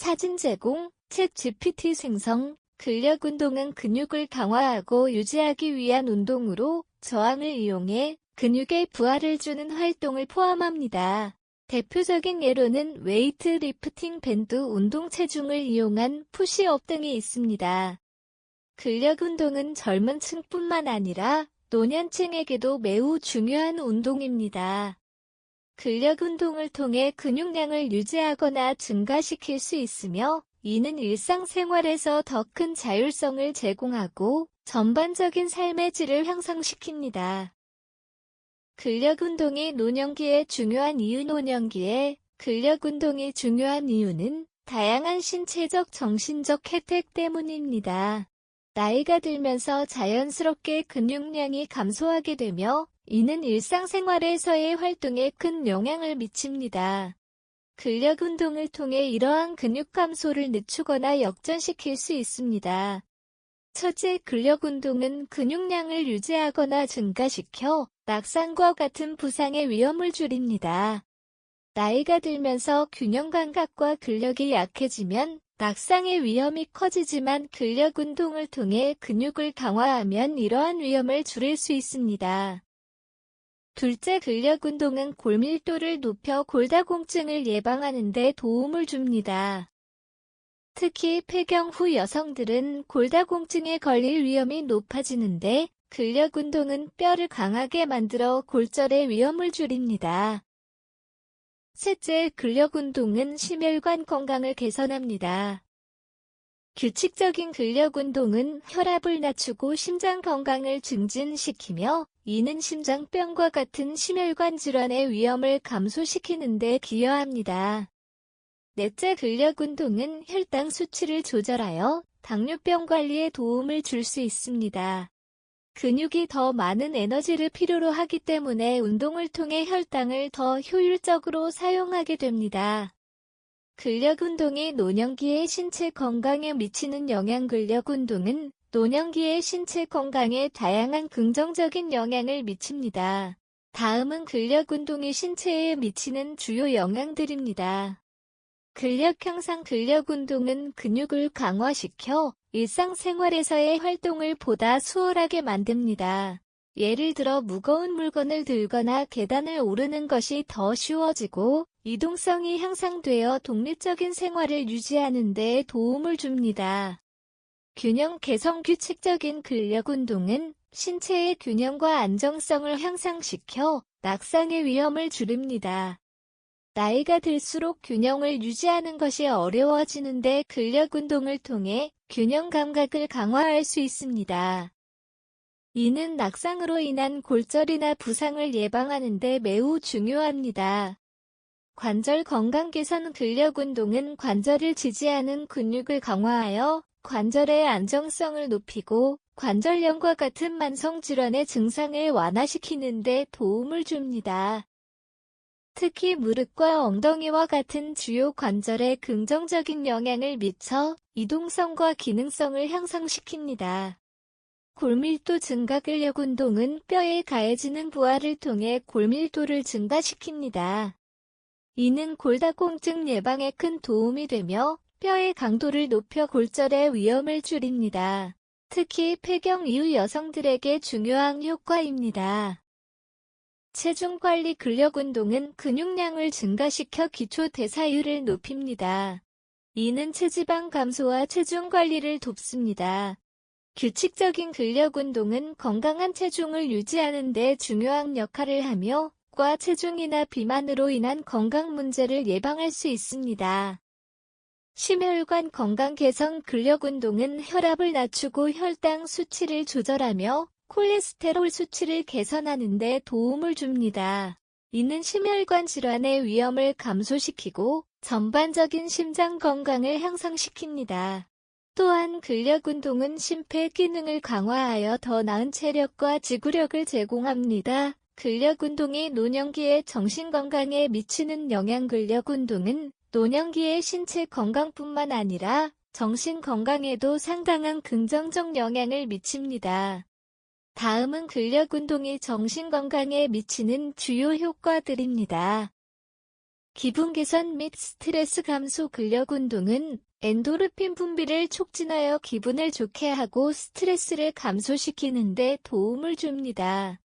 사진 제공, 챗 GPT 생성, 근력 운동은 근육을 강화하고 유지하기 위한 운동으로 저항을 이용해 근육에 부하를 주는 활동을 포함합니다. 대표적인 예로는 웨이트 리프팅 밴드 운동 체중을 이용한 푸시업 등이 있습니다. 근력 운동은 젊은 층뿐만 아니라 노년층에게도 매우 중요한 운동입니다. 근력 운동을 통해 근육량을 유지하거나 증가시킬 수 있으며 이는 일상생활에서 더 큰 자율성을 제공하고 전반적인 삶의 질을 향상시킵니다. 근력 운동이 노년기에 중요한 이유 노년기에 근력 운동이 중요한 이유는 다양한 신체적 정신적 혜택 때문입니다. 나이가 들면서 자연스럽게 근육량이 감소하게 되며 이는 일상생활에서의 활동에 큰 영향을 미칩니다. 근력 운동을 통해 이러한 근육 감소를 늦추거나 역전시킬 수 있습니다. 첫째, 근력 운동은 근육량을 유지하거나 증가시켜 낙상과 같은 부상의 위험을 줄입니다. 나이가 들면서 균형 감각과 근력이 약해지면 낙상의 위험이 커지지만 근력 운동을 통해 근육을 강화하면 이러한 위험을 줄일 수 있습니다. 둘째 근력 운동은 골밀도를 높여 골다공증을 예방하는 데 도움을 줍니다. 특히 폐경 후 여성들은 골다공증에 걸릴 위험이 높아지는데 근력 운동은 뼈를 강하게 만들어 골절의 위험을 줄입니다. 셋째, 근력 운동은 심혈관 건강을 개선합니다. 규칙적인 근력 운동은 혈압을 낮추고 심장 건강을 증진시키며 이는 심장병과 같은 심혈관 질환의 위험을 감소시키는 데 기여합니다. 넷째 근력 운동은 혈당 수치를 조절하여 당뇨병 관리에 도움을 줄 수 있습니다. 근육이 더 많은 에너지를 필요로 하기 때문에 운동을 통해 혈당을 더 효율적으로 사용하게 됩니다. 근력 운동이 노년기의 신체 건강에 미치는 영향 근력 운동은 노년기의 신체 건강에 다양한 긍정적인 영향을 미칩니다. 다음은 근력 운동이 신체에 미치는 주요 영향들입니다. 근력 향상 근력 운동은 근육을 강화시켜 일상생활에서의 활동을 보다 수월하게 만듭니다. 예를 들어 무거운 물건을 들거나 계단을 오르는 것이 더 쉬워지고 이동성이 향상되어 독립적인 생활을 유지하는 데 도움을 줍니다. 균형 개선 규칙적인 근력 운동은 신체의 균형과 안정성을 향상시켜 낙상의 위험을 줄입니다. 나이가 들수록 균형을 유지하는 것이 어려워지는데 근력 운동을 통해 균형 감각을 강화할 수 있습니다. 이는 낙상으로 인한 골절이나 부상을 예방하는 데 매우 중요합니다. 관절 건강 개선 근력 운동은 관절을 지지하는 근육을 강화하여 관절의 안정성을 높이고 관절염과 같은 만성 질환의 증상을 완화시키는 데 도움을 줍니다. 특히 무릎과 엉덩이와 같은 주요 관절에 긍정적인 영향을 미쳐 이동성과 기능성을 향상시킵니다. 골밀도 증가 근력 운동은 뼈에 가해지는 부하를 통해 골밀도를 증가시킵니다. 이는 골다공증 예방에 큰 도움이 되며 뼈의 강도를 높여 골절의 위험을 줄입니다. 특히 폐경 이후 여성들에게 중요한 효과입니다. 체중관리 근력 운동은 근육량을 증가시켜 기초 대사율을 높입니다. 이는 체지방 감소와 체중 관리를 돕습니다. 규칙적인 근력 운동은 건강한 체중을 유지하는 데 중요한 역할을 하며 과 체중이나 비만으로 인한 건강 문제를 예방할 수 있습니다. 심혈관 건강 개선 근력 운동은 혈압을 낮추고 혈당 수치를 조절하며 콜레스테롤 수치를 개선하는 데 도움을 줍니다. 이는 심혈관 질환의 위험을 감소시키고 전반적인 심장 건강을 향상시킵니다. 또한 근력 운동은 심폐 기능을 강화하여 더 나은 체력과 지구력을 제공합니다. 근력 운동이 노년기의 정신 건강에 미치는 영향 근력 운동은 노년기의 신체 건강뿐만 아니라 정신 건강에도 상당한 긍정적 영향을 미칩니다. 다음은 근력 운동이 정신 건강에 미치는 주요 효과들입니다. 기분 개선 및 스트레스 감소 근력 운동은 엔도르핀 분비를 촉진하여 기분을 좋게 하고 스트레스를 감소시키는 데 도움을 줍니다.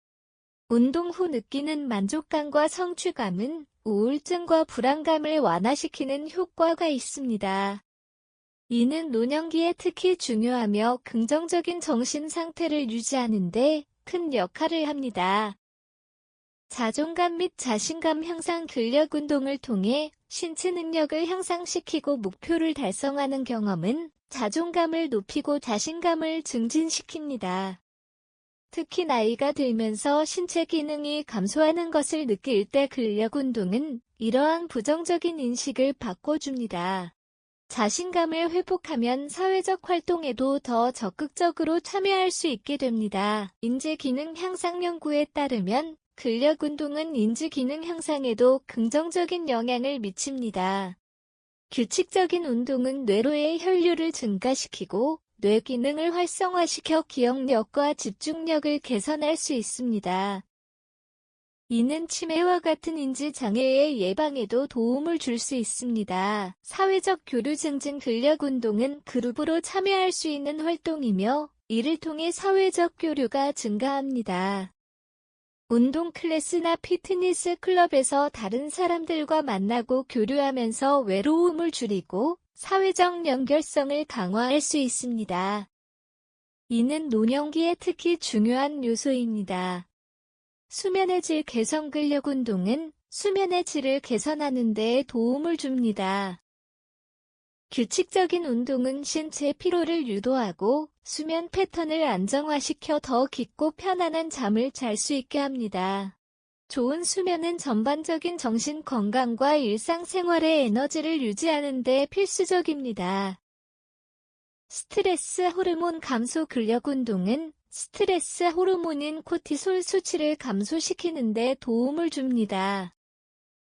운동 후 느끼는 만족감과 성취감은 우울증과 불안감을 완화시키는 효과가 있습니다. 이는 노년기에 특히 중요하며 긍정적인 정신 상태를 유지하는 데 큰 역할을 합니다. 자존감 및 자신감 향상 근력 운동을 통해 신체 능력을 향상시키고 목표를 달성하는 경험은 자존감을 높이고 자신감을 증진시킵니다. 특히 나이가 들면서 신체 기능이 감소하는 것을 느낄 때 근력 운동은 이러한 부정적인 인식을 바꿔줍니다. 자신감을 회복하면 사회적 활동에도 더 적극적으로 참여할 수 있게 됩니다. 인지 기능 향상 연구에 따르면 근력 운동은 인지 기능 향상에도 긍정적인 영향을 미칩니다. 규칙적인 운동은 뇌로의 혈류를 증가시키고 뇌 기능을 활성화시켜 기억력과 집중력을 개선할 수 있습니다. 이는 치매와 같은 인지 장애의 예방에도 도움을 줄 수 있습니다. 사회적 교류 증진 근력 운동은 그룹으로 참여할 수 있는 활동이며 이를 통해 사회적 교류가 증가합니다. 운동 클래스나 피트니스 클럽에서 다른 사람들과 만나고 교류하면서 외로움을 줄이고 사회적 연결성을 강화할 수 있습니다. 이는 노년기에 특히 중요한 요소입니다. 수면의 질 개선 근력 운동은 수면의 질을 개선하는 데 도움을 줍니다. 규칙적인 운동은 신체 피로를 유도하고 수면 패턴을 안정화시켜 더 깊고 편안한 잠을 잘 수 있게 합니다. 좋은 수면은 전반적인 정신 건강과 일상생활의 에너지를 유지하는 데 필수적입니다. 스트레스 호르몬 감소 근력 운동은 스트레스 호르몬인 코티솔 수치를 감소시키는 데 도움을 줍니다.